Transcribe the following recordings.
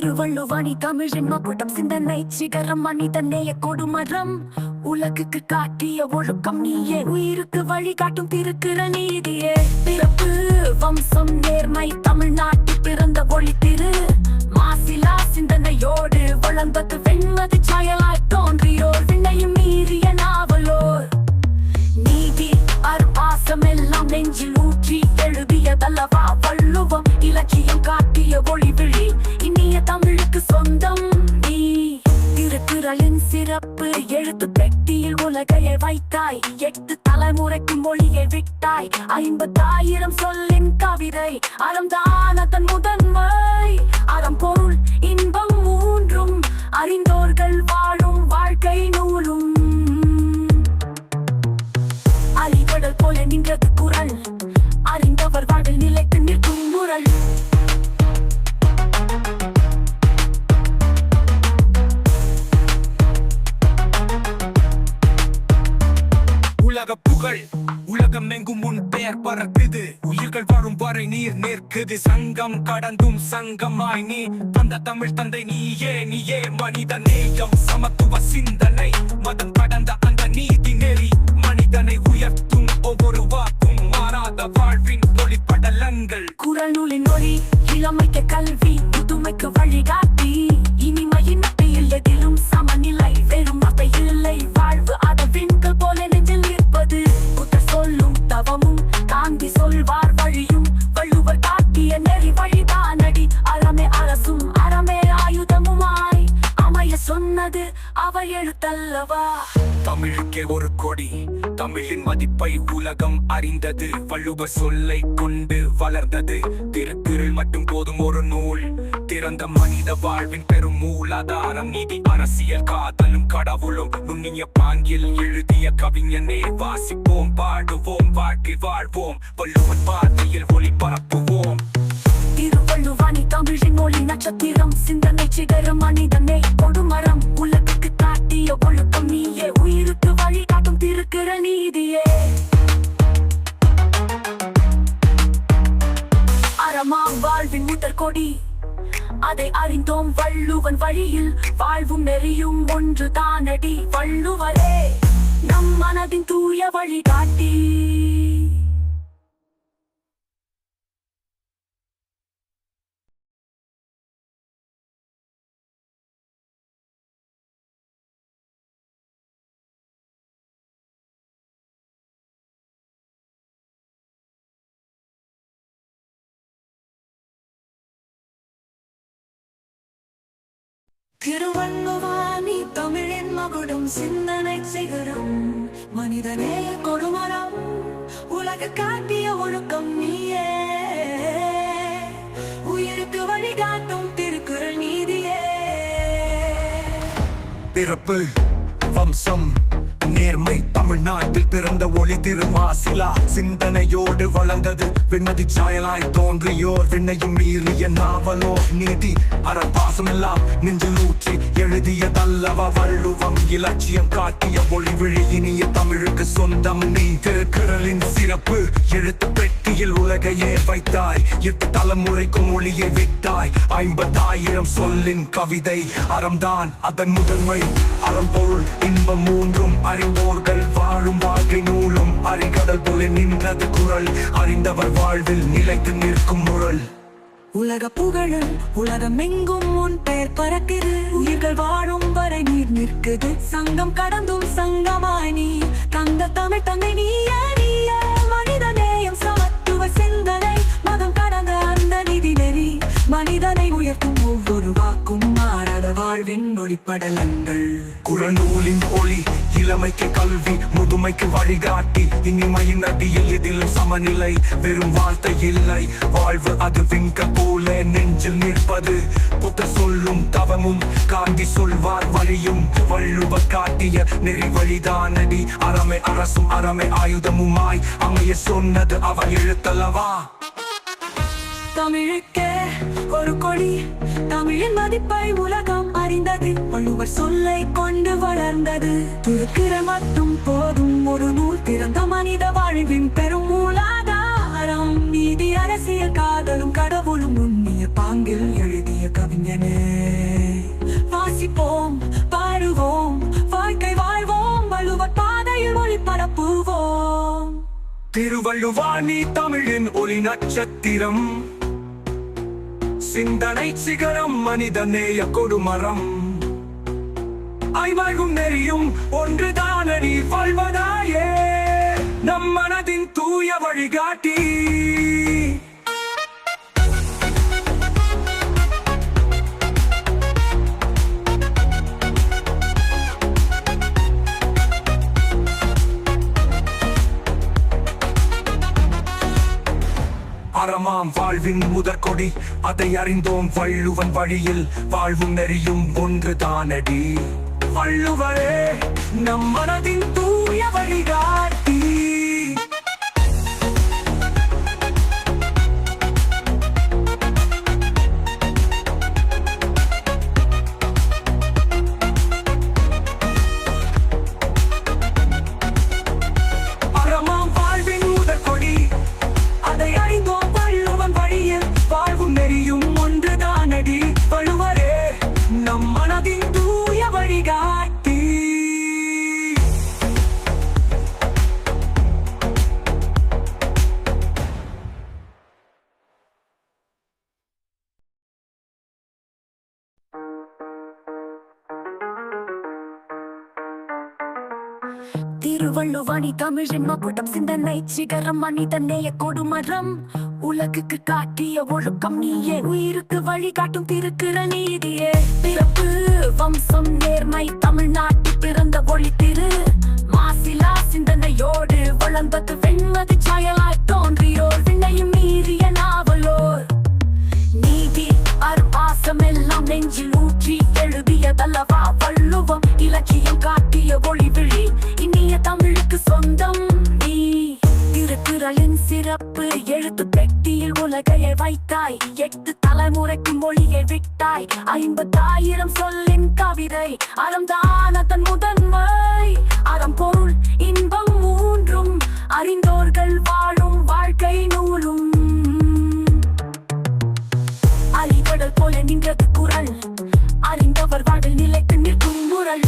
திருவள்ளுவாணி தமிழின் மகுடம் சிந்தனை சிகரம் மனித நேய கொடுமரம். உலகுக்கு காட்டிய ஒழுக்கம் நீயே உயிருக்கு வழிகாட்டும் திருக்கிற நீதியே. பிறப்பு வம்சம் நேர்மை தமிழ்நாட்டு பிறந்த ஒளி திரு. மாசிலா சிந்தனையோடு வளர்ந்தது வெண்மதி சாயலாய் தோன்றியோர் விண்ணையும் மீறிய நாவலோர். நீதி அருபாசம் எல்லாம் நெஞ்சில் ஊற்றி எழுதியதல்லவா வள்ளுவம் இலக்கியம் காட்டிய ஒளி விழி. பிறப்பு எழுத்து பெட்டியில் உலகையை வைத்தாய். எட்டு தலைமுறைக்கு மொழியை விட்டாய். ஐம்பத்தாயிரம் சொல்லின் கவிதை. அறம்தான் அதன் முதன்மை. அறம் பொருள் இன்பம் மூன்றும். அறிந்தோர்கள் வாழும் வாழ்க்கை நூலும். அறிவடல் போல நின்றது குரல். அறிந்தவர் வாழ்வில் நிலைத்து நிற்கும் குரல் நீர் நிற்குது. சங்கம் கடந்தும் சங்கமாய் நீ தந்த தமிழ் தந்தை நீயே நீயே மனித நேயம். சமத்துவ சிந்தனை மதம் கடந்த அந்த நீதி நெறி. மனிதனை உயர்த்தும் ஒவ்வொரு வாக்கும் மாறாத வாழ்வின் ஒளிப்படலங்கள். குரல் நூலின் தமிழுக்கே ஒரு கொடி. தமிழின் மதிப்பை உலகம் அறிந்தது. வள்ளுவ சொல்லை கொண்டு வளர்ந்தது. திருக்குறள் மட்டும் போதும் ஒரு நூல். திறந்த மனித வாழ்வின் பெரும் மூலாதாரம் நீதி. அரசியல் காதலும் கடவுளும். நுண்ணிய பாங்கில் எழுதிய கவிஞனே வாசிப்போம் பாடுவோம் வாழ்க்கை வாழ்வோம். வள்ளுவன் பார்வையில் ஒளி பரப்புவோம் திருவள்ளுவாணி தமிழின் மொழி நட்சத்திரம். சிந்தனை சிகரம் மனிதனே கொடுமரம். உலகுக்கு காட்டிய ஒழுக்கம் நீயே உயிருக்கு வழிகாட்டும் திருக்கிற நீதியே. அறமா வாழ்வின் முதற் கொடி அதை அறிந்தோம் வள்ளுவன் வழியில். வாழ்வும் நெறியும் ஒன்று தானடி வள்ளுவரே. நம் மனதின் தூய வழிகாட்டி திருவண்ணுவாணி தமிழின் மகுடம் சிந்தனை சிகரம். மனிதனே கொடுமரம் உலக காட்டிய ஒழுக்கம் நீயே. உயிருக்கு வழிகாட்டும் திருக்குறள் நீதியே. பிறப்பு வம்சம் நேர்மை தமிழ்நாட்டில் பிறந்த ஒளி திருமாசிலா. சிந்தனையோடு வளர்ந்தது விண்ணதி சாயலாய் தோன்றியோர். விண்ணையும் மீறிய நாவலோ நீதி அறப்பாசம் எல்லாம் நெஞ்சில் ஊற்றி எழுதியதல்லவா வள்ளுவம் இலட்சியம் காட்டிய ஒளி விழி இனிய தமிழுக்கு சொந்தம். நீ திருக்குறளின் சிறப்பு எழுத்து பெற்ற மத்தியில் உலகையே வைத்தாய். எட்டு தலைமுறைக்கும் ஒளியை விட்டாய். ஐம்பதாயிரம் சொல்லின் கவிதை அறம்தான் அதன் முதன்மை. அறம்பொருள் இன்பம் மூன்றும் அறிவோர்கள் வாழும் வாழ்க்கை நூலும். அறிகடல் போல நின்றது குரல். அறிந்தவர் வாழ்வில் நிலைத்து நிற்கும் முரல். உலக புகழும் உலகமெங்கும் உன் பெயர் பறக்குது. உயிர்கள் வாழும் வரை நீர் நிற்குது. சங்கம் கடந்தும் சங்கமாய் நீ. தந்த தமிழ் தங்கை நீ வாக்கும் மாறாத வாழ்வின் ஒளிப்படலங்கள். குரல் நூலின் ஒளி இளமைக்கு கல்வி முதுமைக்கு வழிகாட்டி. இனிமையின் நதியில் இதிலும் சமநிலை வெறும் வார்த்தை இல்லை. வாழ்வு அது விங்க போல நெஞ்சில் நிற்பது. புத்த சொல்லும் தவமும் காந்தி சொல்வார் வழியும். வள்ளுவ காட்டிய நெறி வழிதானடி அறமே அரசும் அறமே ஆயுதமுமாய். அமைய சொன்னது அவ எழுத்தல்லவா? தமிழுக்கே ஒரு கொடி. தமிழின் மதிப்பை உலகம் அறிந்தது. வள்ளுவர் சொல்லை கொண்டு வளர்ந்தது. துருக்கிற மட்டும் போதும். ஒரு நூல் திறந்த மனித வாழ்வின் பெரும் மூலாதாரம். நீதி அரசியல் காதலும் கடவுளும் நுண்ணிய பாங்கில் எழுதிய கவிஞனே. வாசிப்போம் பாடுவோம் வாழ்க்கை வாழ்வோம். வள்ளுவர் பாதையில் ஒளி பரப்புவோம். திருவள்ளுவாணி தமிழின் ஒளி நட்சத்திரம். சிந்தனை சிகரம் மனித நேய கொடுமரம். ஐவாழ்வும் நெறியும் ஒன்றுதான நீ வாழ்வதாயே. நம் மனதின் தூய வழிகாட்டி. நாம் வாழ்வின் முதற்கொடி. அதை அறிந்தோம் வள்ளுவன் வழியில். வாழ்வும் நெறியும் ஒன்று தானடி. வள்ளுவரே நம் மனதின் தூய வழிகார் திருவள்ளுவாணி தமிழின் மகுடம் சிந்தனை சிகரம் மனித நேய கொடுமரம் உலகுக்கு காட்டிய ஒழுக்கம் நீயே. உயிருக்கு வழிகாட்டும் திருக்குற நீதியே. பிறப்பு வம்சம் நேர்மை தமிழ்நாட்டு பிறந்த ஒளி திரு. மாசிலா சிந்தனையோடு வளர்ந்தது வெண்மதி சாயலாய் தோன்றியோர். விண்ணையும் மீறிய நாவலோர். நீதி அருபாசம் எல்லாம் நெஞ்சில் வைத்தாய் எட்டு தலைமுறைக்கு மொழியை விட்டாய். ஐம்பதாயிரம் சொல்லின் கவிதை. அறம்தான தன் முதன்மை. அறம் பொருள் இன்பம் மூன்றும். அறிந்தோர்கள் வாழும் வாழ்க்கை நூலும். அலிபடல் போல நின்றது குரல். அறிந்தவர் வாழ்வில் நிலைத்து நிற்கும் குரல்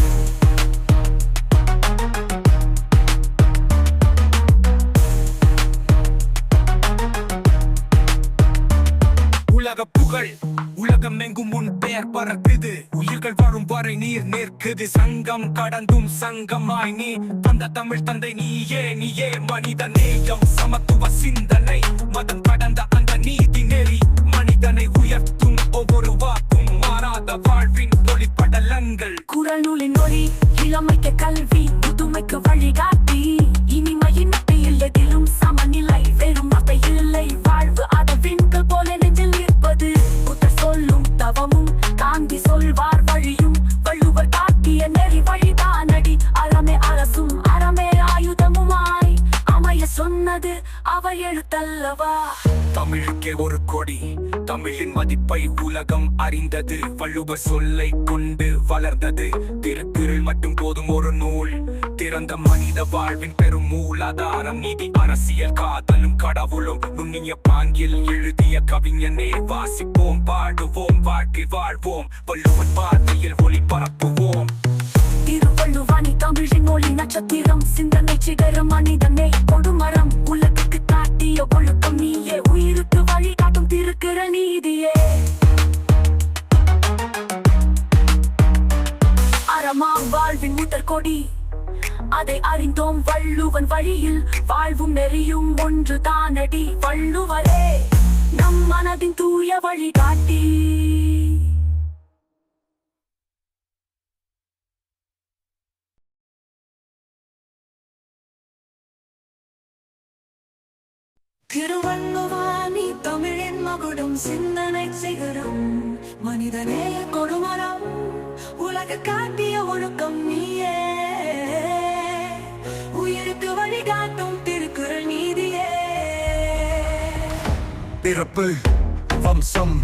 பறக்குது உயிர்கள் வரும் வரை நீர் நிற்குது சங்கம் கடந்தும் சங்கமாய் நீ தந்த தமிழ் தந்தை நீயே நீயே மனித நேயம். சமத்துவ சிந்தனை மதம் கடந்த அந்த நீதி நெறி. மனிதனை உயர்த்தும் ஒவ்வொரு வாக்கும் மாறாத வாழ்வின் ஒளிப்படலங்கள். குரல் நூலின் ஒளி இளமைக்கு கல்வி புதுமைக்கு வழிகாட்டி. இனிமையின் எழுத்தல்லவா தமிழுக்கே ஒரு கொடி. தமிழின் மதிப்பை உலகம் அறிந்தது. வள்ளுவ சொல்லை கொண்டு வளர்ந்தது. திருக்குறள் மட்டும் போதும் ஒரு நூல். திறந்த மனித வாழ்வின் பெரும் மூலாதாரம். நீதி அரசியல் காதலும் கடவுளும். நுண்ணிய பாங்கில் எழுதிய கவிஞனே வாசிப்போம் பாடுவோம் வாழ்க்கை வாழ்வோம். வள்ளுவன் பார்வையில் ஒளி பரப்புவோம். திருவள்ளுவாணி தமிழின் ஒளி நட்சத்திரம். சிந்தனை சிகரம் மனிதனை வாழ்வும் ஒன்று தானடி வள்ளுவரே. நம் மனதின் தூய வழிகாட்டி திருவள்ளுவாணி தமிழின் மகுடம் சிந்தனை சிகரம். மனிதநேய கொடுமரம் உலக காட்டிய ஒழுக்கம் நீயே. உயிருக்கு வழிகாட்டி பிறப்பு வம்சம்.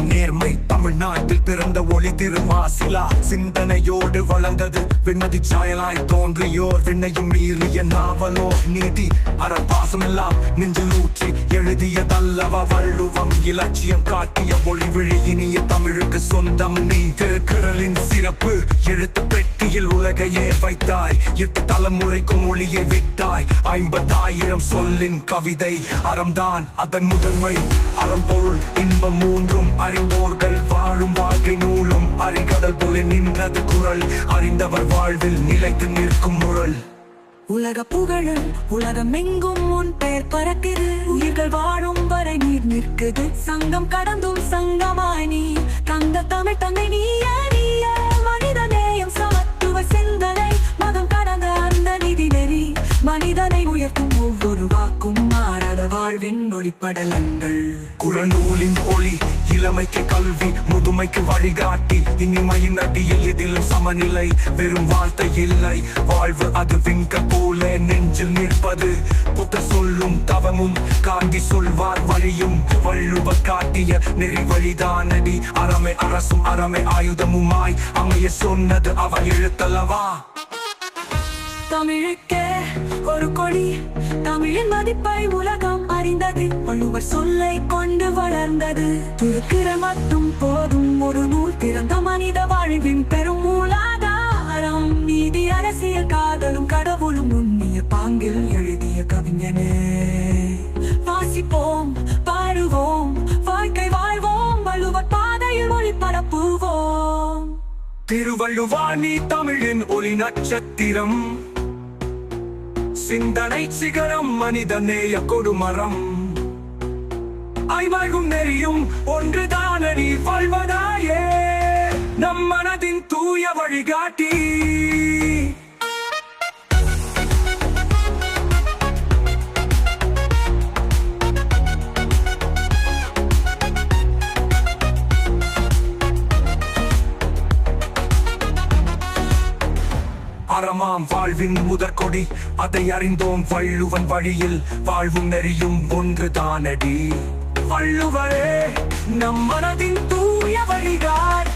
நேர்மை தமிழ்நாட்டில் பிறந்த ஒளி திருமாசிலா. சிந்தனையோடு வளர்ந்தது விண்ணதி சாயலாய் தோன்றியோர். விண்ணையும் மீறிய நாவலோ நீதி அறப்பாசம் எல்லாம் நெஞ்சில் ஊற்றி எழுதியதல்லவா. வள்ளுவம் இலட்சியம் காட்டிய ஒளி விழி இனிய தமிழுக்கு சொந்தம் நீ திருக்குறளின் சிறப்பு எழுத்து பெட்டியில் உலகையே வைத்தாய். எட்டு தலைமுறைக்கும் ஒளியை விட்டாய். ஐம்பதாயிரம் சொல்லின் கவிதை அறம்தான் அதன் முதன்மை அறம் பொருள் இன்பம் மூன்றும் அறிவோர்கள் வாழும் வாழ்க்கை நூலும். அறிகடல் போல நின்றது குரல். அறிந்தவர் வாழ்வில் நிலைத்து நிற்கும் முரல். உலக புகழு உலகம் எங்கும் உன் பெயர் பறக்குது உயிர்கள் வாழும் வரை நீர் நிற்குது. சங்கம் கடந்தும் சங்கமாய் நீ தங்க தமிழ் தங்கை நீ நீய. ஒளிப்படலங்கள் குரநூலின் ஒளி இளமைக்கு கல்வி முதுமைக்கு வழிகாட்டி. இனிமையின் அடியில் இதில் சமநிலை வெறும் வார்த்தை இல்லை. வாழ்வு அது விங்க போல நெஞ்சில் நிற்பது. புத்த சொல்லும் தவமும் காந்தி சொல்வார் வழியும். வள்ளுவ காட்டிய நெறி வழிதானடி அறமே அரசும் அறமே ஆயுதமுமாய். அமைய சொன்னது அவ எழுத்தலவா தமிழுக்கே ஒரு கொடி தமிழின் மதிப்பை உலகம் அறிந்தது. வள்ளுவர் சொல்லை கொண்டு வளர்ந்தது. துருக்கிற மட்டும் போதும். ஒரு நூல் திறந்த மனித வாழ்வின் பெரும் மூலாதாரம். நீதி அரசியல் காதலும் கடவுளும் நுண்ணிய பாங்கில் எழுதிய கவிஞனே. வாசிப்போம் பாடுவோம் வாழ்க்கை வாழ்வோம். வள்ளுவர் பாதையில் மொழி பரப்புவோம். திருவள்ளுவாணி தமிழின் ஒளி நட்சத்திரம். சிந்தனை சிகரம் மனித நேய கொடுமரம் ஐமகும் நெறியும் ஒன்றுதான நீ வாழ்வதாயே. நம் மனதின் தூய வழிகாட்டி. நாம் வாழ்வின் முதற்கொடி. அதை அறிந்தோம் வள்ளுவன் வழியில் வாழ்வும் நெறியும் ஒன்று தானடி வள்ளுவரே நம் மனதின் தூய வழிகாட்டி.